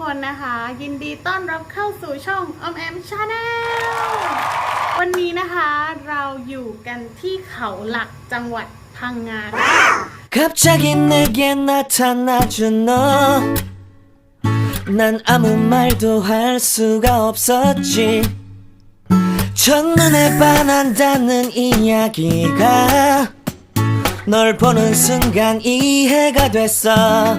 คนนะคะ ยินดีต้อนรับเข้าสู่ช่องอมแอมชาแนลวันนี้นะคะเราอยู่กันที่เขาหลักจังหวัดพังงาค่ะ 갑자기 내게 나타나준 너 난 아무 말도 할 수가 없었지 첫눈에 반한다는 이야기가 널 보는 순간 이해가 됐어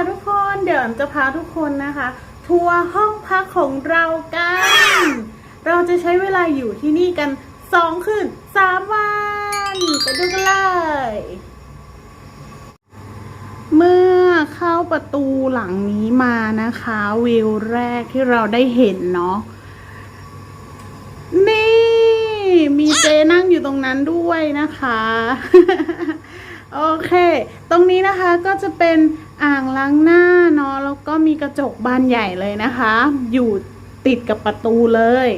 ค่ะทุกคนเดี๋ยวจะพาทุกคนนะคะ ทัวร์ห้องพักของเรากัน เราจะใช้เวลาอยู่ที่นี่กันสองคืนสามวันไปดูกันเลย เมื่อเข้าประตูหลังนี้มานะคะ วิวแรกที่เราได้เห็นเนาะนี่ มีเจนั่งอยู่ตรงนั้นด้วยนะคะ โอเค ตรงนี้นะคะก็จะเป็น อ่างล้างหน้าเนาะแล้วก็มีกระจกบานใหญ่เลยนะคะ อยู่ติดกับประตูเลย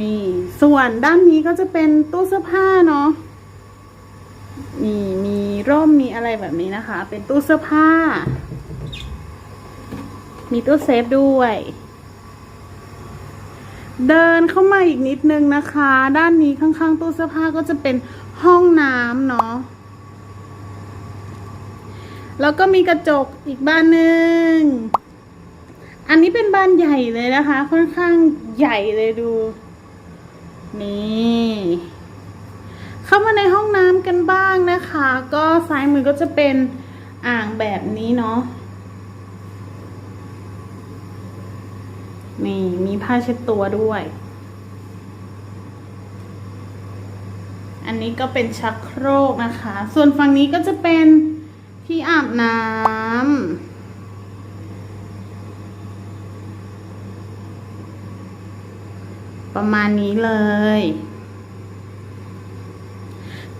นี่ ส่วนด้านนี้ก็จะเป็นตู้เสื้อผ้าเนาะนี่มีร่มมีอะไรแบบนี้นะคะ เป็นตู้เสื้อผ้า มีตู้เซฟด้วย เดินเข้ามาอีกนิดนึงนะคะ ด้านนี้ข้างๆตู้เสื้อผ้าก็จะเป็นห้องน้ำเนาะ แล้วก็มีกระจกอีกบานหนึ่ง อันนี้เป็นบานใหญ่เลยนะคะ ค่อนข้างใหญ่เลยดู นี่เข้ามาในห้องน้ำกันบ้างนะคะ ก็ซ้ายมือก็จะเป็นอ่างแบบนี้เนาะนี่มีผ้าเช็ดตัวด้วย อันนี้ก็เป็นชักโครกนะคะ ส่วนฝั่งนี้ก็จะเป็น ที่อาบน้ำประมาณนี้เลย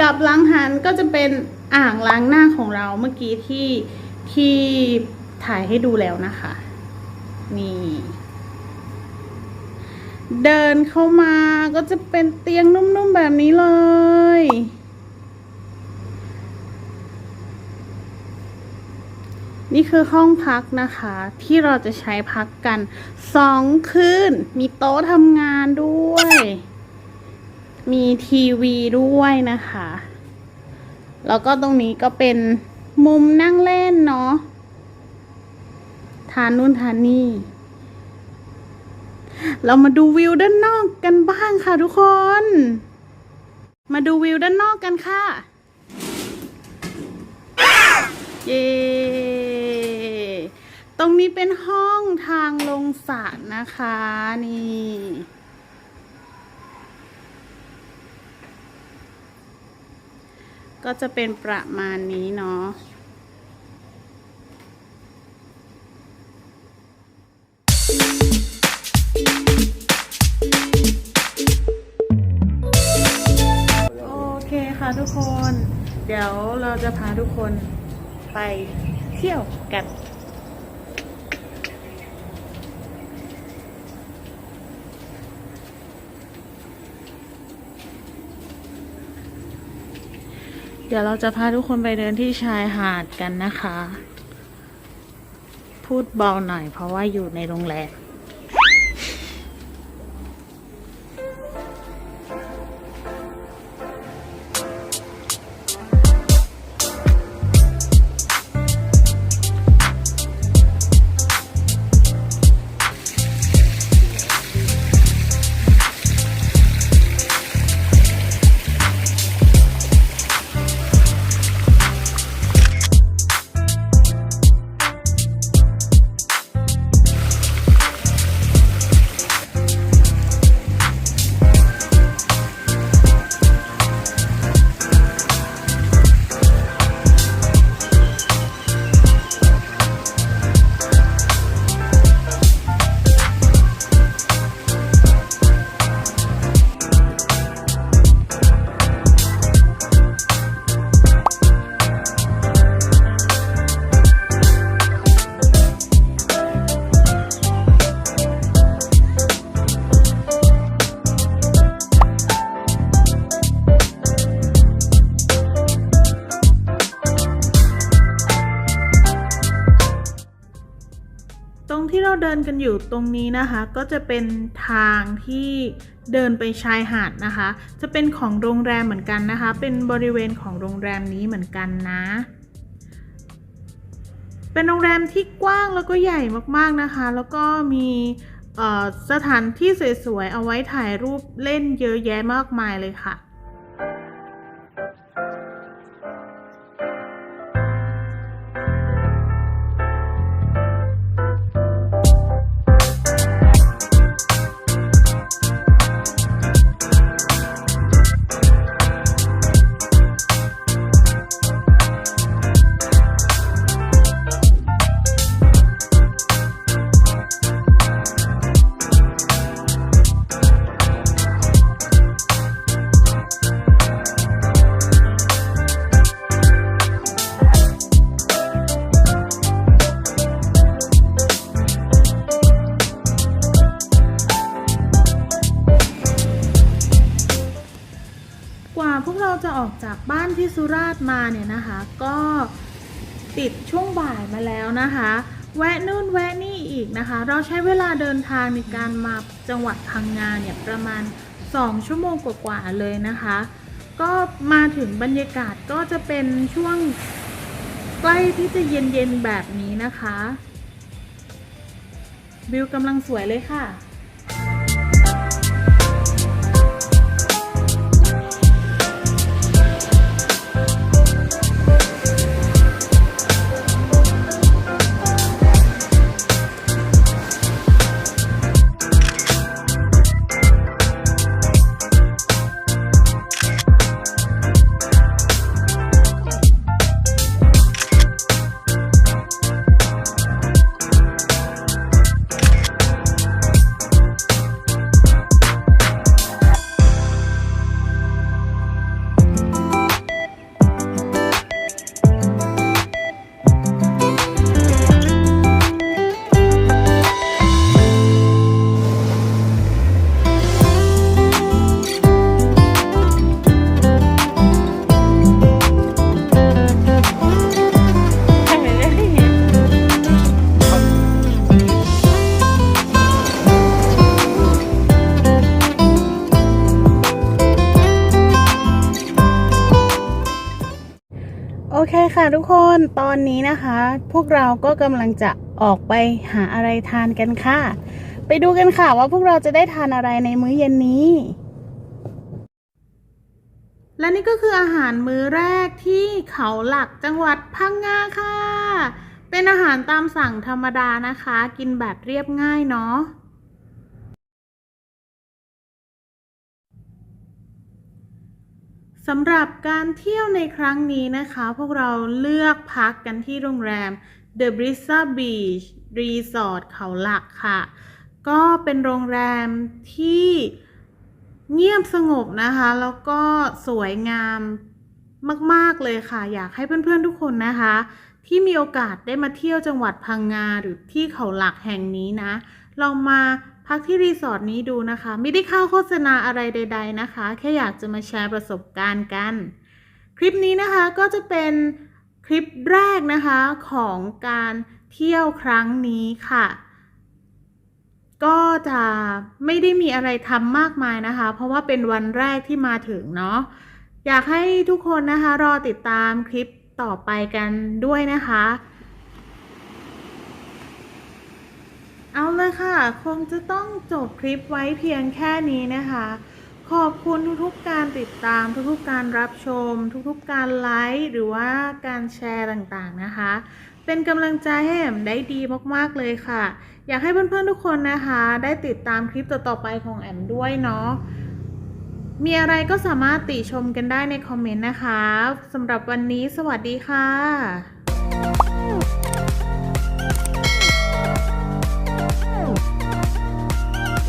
กับล้างหันก็จะเป็นอ่างล้างหน้าของเราเมื่อกี้ที่ที่ถ่ายให้ดูแล้วนะคะ นี่ เดินเข้ามาก็จะเป็นเตียงนุ่มๆแบบนี้เลย นี่คือห้องพักนะคะ ที่เราจะใช้พักกันสองคืน มีโต๊ะทำงานด้วย มีทีวีด้วยนะคะ แล้วก็ตรงนี้ก็เป็นมุมนั่งเล่นเนาะทานนู่นทานนี่ เรามาดูวิวด้านนอกกันบ้างค่ะทุกคน มาดูวิวด้านนอกกันค่ะ เย้ ตรงนี้เป็นห้องทางลงสระนะคะนี่ก็จะเป็นประมาณนี้เนาะโอเคค่ะทุกคน เดี๋ยวเราจะพาทุกคนไปเที่ยวกัน เดี๋ยวเราจะพาทุกคนไปเดินที่ชายหาดกันนะคะ พูดเบาหน่อยเพราะว่าอยู่ในโรงแรม ดินกันอยู่ตรงนี้นะคะ ก็จะเป็นทางที่เดินไปชายหาดนะคะ จะเป็นของโรงแรมเหมือนกันนะคะ เป็นบริเวณของโรงแรมนี้เหมือนกันนะ เป็นโรงแรมที่กว้างแล้วก็ใหญ่มากๆนะคะ แล้วก็มีสถานที่สวยๆเอาไว้ถ่ายรูปเล่นเยอะแยะมากมายเลยค่ะ จะออกจากบ้านที่สุราษฎร์มาเนี่ยนะคะ ก็ติดช่วงบ่ายมาแล้วนะคะ แวะนู่นแวะนี่อีกนะคะ เราใช้เวลาเดินทางในการมาจังหวัดพังงาเนี่ยประมาณ 2 ชั่วโมงกว่าๆเลยนะคะ ก็มาถึงบรรยากาศก็จะเป็นช่วงใกล้ที่จะเย็นๆแบบนี้นะคะ วิวกำลังสวยเลยค่ะ อเคค่ะทุกคนตอนนี้นะคะ พวกเราก็กำลังจะออกไปหาอะไรทานกันค่ะ ไปดูกันค่ะว่าพวกเราจะได้ทานอะไรในมื้อเย็นนี้ และนี่ก็คืออาหารมื้อแรกที่เขาหลักจังหวัดพังงาค่ะ เป็นอาหารตามสั่งธรรมดานะคะ กินแบบเรียบง่ายเนาะ สำหรับการเที่ยวในครั้งนี้นะคะ พวกเราเลือกพักกันที่โรงแรม The Brisa Beach Resort เขาหลักค่ะ ก็เป็นโรงแรมที่เงียบสงบนะคะ แล้วก็สวยงามมาก ๆ เลยค่ะ อยากให้เพื่อน ๆ ทุกคนนะคะ ที่มีโอกาสได้มาเที่ยวจังหวัดพังงาหรือที่เขาหลักแห่งนี้นะลองมา พักที่รีสอร์ทนี้ดูนะคะ ไม่ได้เข้าโฆษณาอะไรใด ๆนะคะ แค่อยากจะมาแชร์ประสบการณ์กัน คลิปนี้นะคะก็จะเป็นคลิปแรกนะคะของการเที่ยวครั้งนี้ค่ะ ก็จะไม่ได้มีอะไรทำมากมายนะคะ เพราะว่าเป็นวันแรกที่มาถึงเนาะอยากให้ทุกคนนะคะ รอติดตามคลิปต่อไปกันด้วยนะคะ เอาเลยค่ะ คงจะต้องจบคลิปไว้เพียงแค่นี้นะคะ ขอบคุณทุกๆการติดตาม ทุกๆการรับชม ทุกๆการไลค์หรือว่าการแชร์ต่างๆนะคะ เป็นกำลังใจให้แอมได้ดีมากๆเลยค่ะ อยากให้เพื่อนๆทุกคนนะคะ ได้ติดตามคลิปต่อๆไปของแอมด้วยเนาะมีอะไรก็สามารถติชมกันได้ในคอมเมนต์นะคะสำหรับวันนี้สวัสดีค่ะ